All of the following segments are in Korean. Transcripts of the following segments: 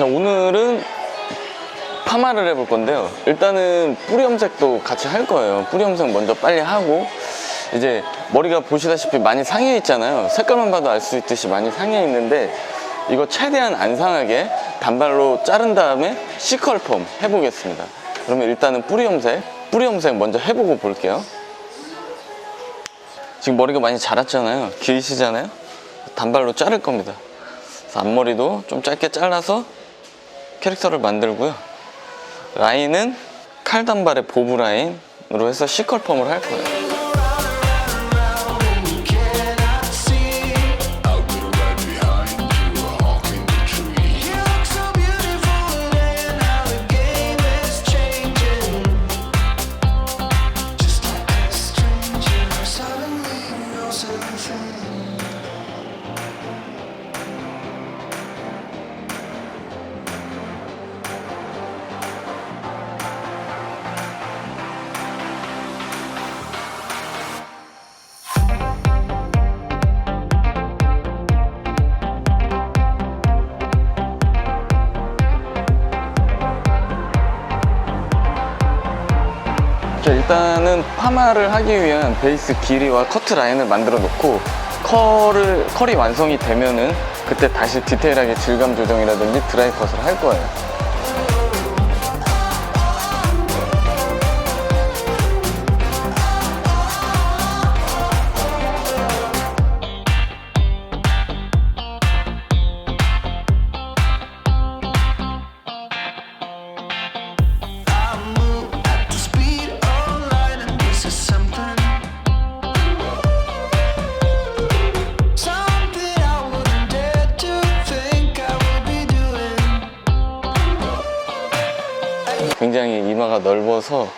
자 오늘은 파마를 해볼 건데요. 일단은 뿌리 염색도 같이 할 거예요. 뿌리 염색 먼저 빨리 하고 이제 머리가 보시다시피 많이 상해 있잖아요. 색깔만 봐도 알 수 있듯이 많이 상해 있는데 이거 최대한 안 상하게 단발로 자른 다음에 C컬펌 해보겠습니다. 그러면 일단은 뿌리 염색 뿌리 염색 먼저 해보고 볼게요. 지금 머리가 많이 자랐잖아요. 길으시잖아요. 단발로 자를 겁니다. 앞머리도 좀 짧게 잘라서 캐릭터를 만들고요. 라인은 칼단발의 보브 라인으로 해서 C컬 펌을 할 거예요 일단은 파마를 하기 위한 베이스 길이와 커트 라인을 만들어 놓고 컬을, 컬이 완성이 되면은 그때 다시 디테일하게 질감 조정이라든지 드라이 컷을 할 거예요. 이마가 넓어서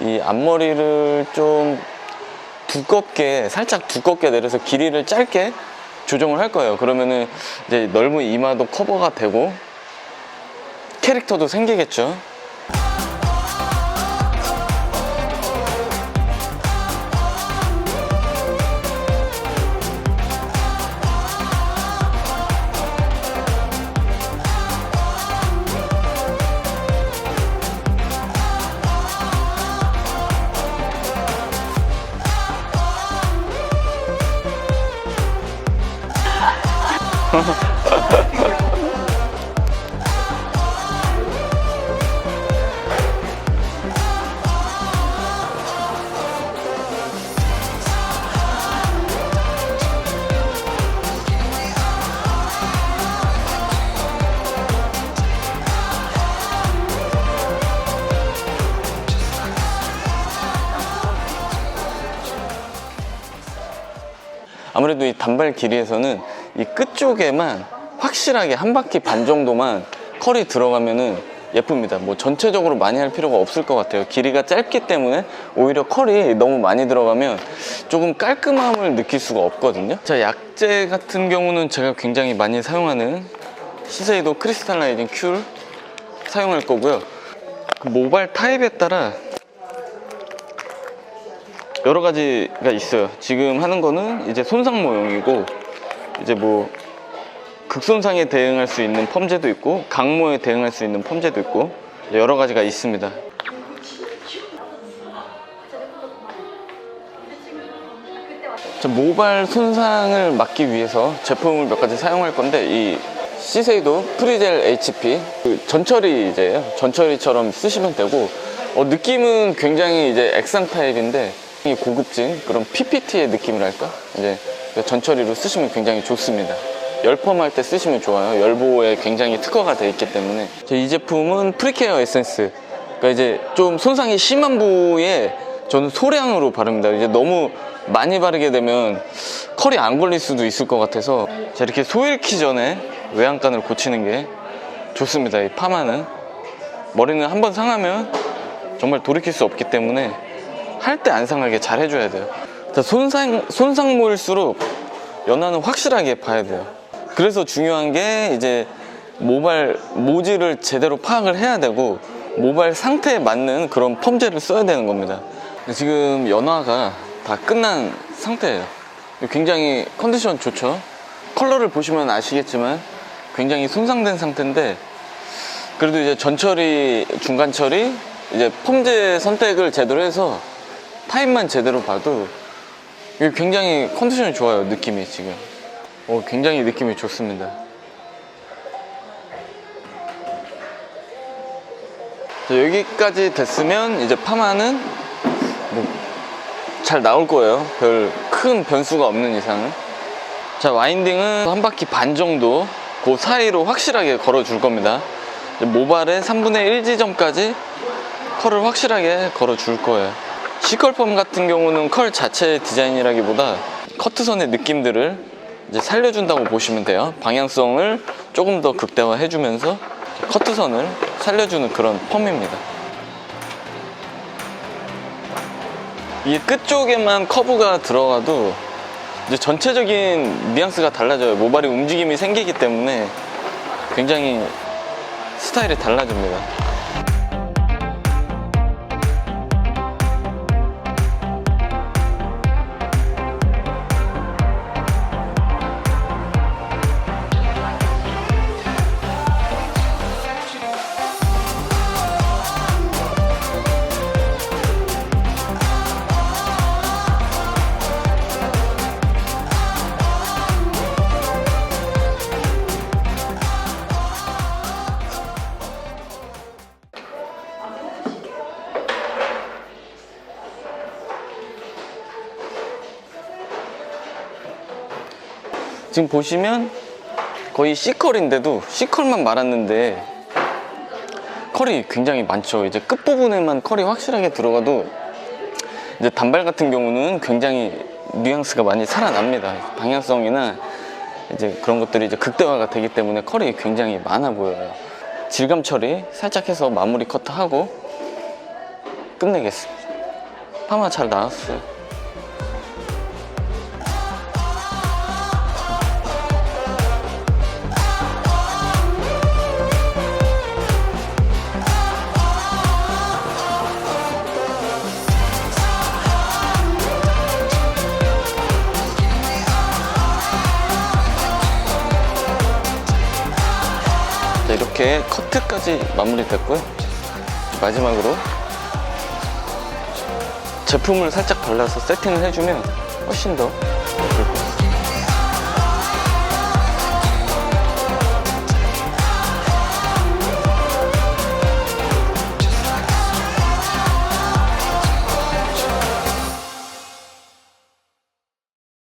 이 앞머리를 좀 두껍게 살짝 두껍게 내려서 길이를 짧게 조정을 할 거예요. 그러면은 이제 넓은 이마도 커버가 되고 캐릭터도 생기겠죠. 아무래도 이 단발 길이에서는 이 끝쪽에만 확실하게 한 바퀴 반 정도만 컬이 들어가면은 예쁩니다. 뭐 전체적으로 많이 할 필요가 없을 것 같아요. 길이가 짧기 때문에 오히려 컬이 너무 많이 들어가면 조금 깔끔함을 느낄 수가 없거든요. 자, 약재 같은 경우는 제가 굉장히 많이 사용하는 시세이도 크리스탈라이징 큐를 사용할 거고요. 그 모발 타입에 따라 여러 가지가 있어요. 지금 하는 거는 이제 손상 모형이고 이제 뭐 극손상에 대응할 수 있는 펌제도 있고 강모에 대응할 수 있는 펌제도 있고 여러 가지가 있습니다. 자, 모발 손상을 막기 위해서 제품을 몇 가지 사용할 건데 이 시세이도 프리젤 HP 그 전처리제예요. 전처리처럼 쓰시면 되고 어, 느낌은 굉장히 이제 액상 타입인데 이 고급진 그런 PPT의 느낌이랄까 이제 전처리로 쓰시면 굉장히 좋습니다. 열펌할 때 쓰시면 좋아요. 열보에 굉장히 특화가 되어 있기 때문에 자, 이 제품은 프리케어 에센스 그러니까 이제 좀 손상이 심한 부위에 저는 소량으로 바릅니다. 이제 너무 많이 바르게 되면 컬이 안 걸릴 수도 있을 것 같아서 자, 이렇게 소일키 전에 외양간을 고치는 게 좋습니다. 이 파마는 머리는 한 번 상하면 정말 돌이킬 수 없기 때문에 할 때 안 상하게 잘 해줘야 돼요. 자, 손상 손상모일수록 연화는 확실하게 봐야 돼요. 그래서 중요한 게 이제 모발 모질을 제대로 파악을 해야 되고 모발 상태에 맞는 그런 펌제를 써야 되는 겁니다. 지금 연화가 다 끝난 상태예요. 굉장히 컨디션 좋죠. 컬러를 보시면 아시겠지만 굉장히 손상된 상태인데 그래도 이제 전처리, 중간처리, 이제 폼제 선택을 제대로 해서 타임만 제대로 봐도 굉장히 컨디션이 좋아요, 느낌이 지금. 오, 굉장히 느낌이 좋습니다. 자, 여기까지 됐으면 이제 파마는 뭐 잘 나올 거예요. 별 큰 변수가 없는 이상은. 자, 와인딩은 한 바퀴 반 정도 그 사이로 확실하게 걸어 줄 겁니다. 모발의 3분의 1 지점까지 컬을 확실하게 걸어 줄 거예요. 시컬펌 같은 경우는 컬 자체의 디자인이라기보다 커트선의 느낌들을 이제 살려준다고 보시면 돼요. 방향성을 조금 더 극대화해주면서 커트선을 살려주는 그런 펌입니다. 이게 끝쪽에만 커브가 들어가도 이제 전체적인 뉘앙스가 달라져요. 모발이 움직임이 생기기 때문에 굉장히 스타일이 달라집니다. 지금 보시면 거의 C컬인데도 C컬만 말았는데 컬이 굉장히 많죠. 이제 끝부분에만 컬이 확실하게 들어가도 이제 단발 같은 경우는 굉장히 뉘앙스가 많이 살아납니다. 방향성이나 이제 그런 것들이 이제 극대화가 되기 때문에 컬이 굉장히 많아 보여요. 질감 처리 살짝 해서 마무리 커트하고 끝내겠습니다. 파마 잘 나왔어요. 이렇게 커트까지 마무리됐고요. 마지막으로 제품을 살짝 발라서 세팅을 해주면 훨씬 더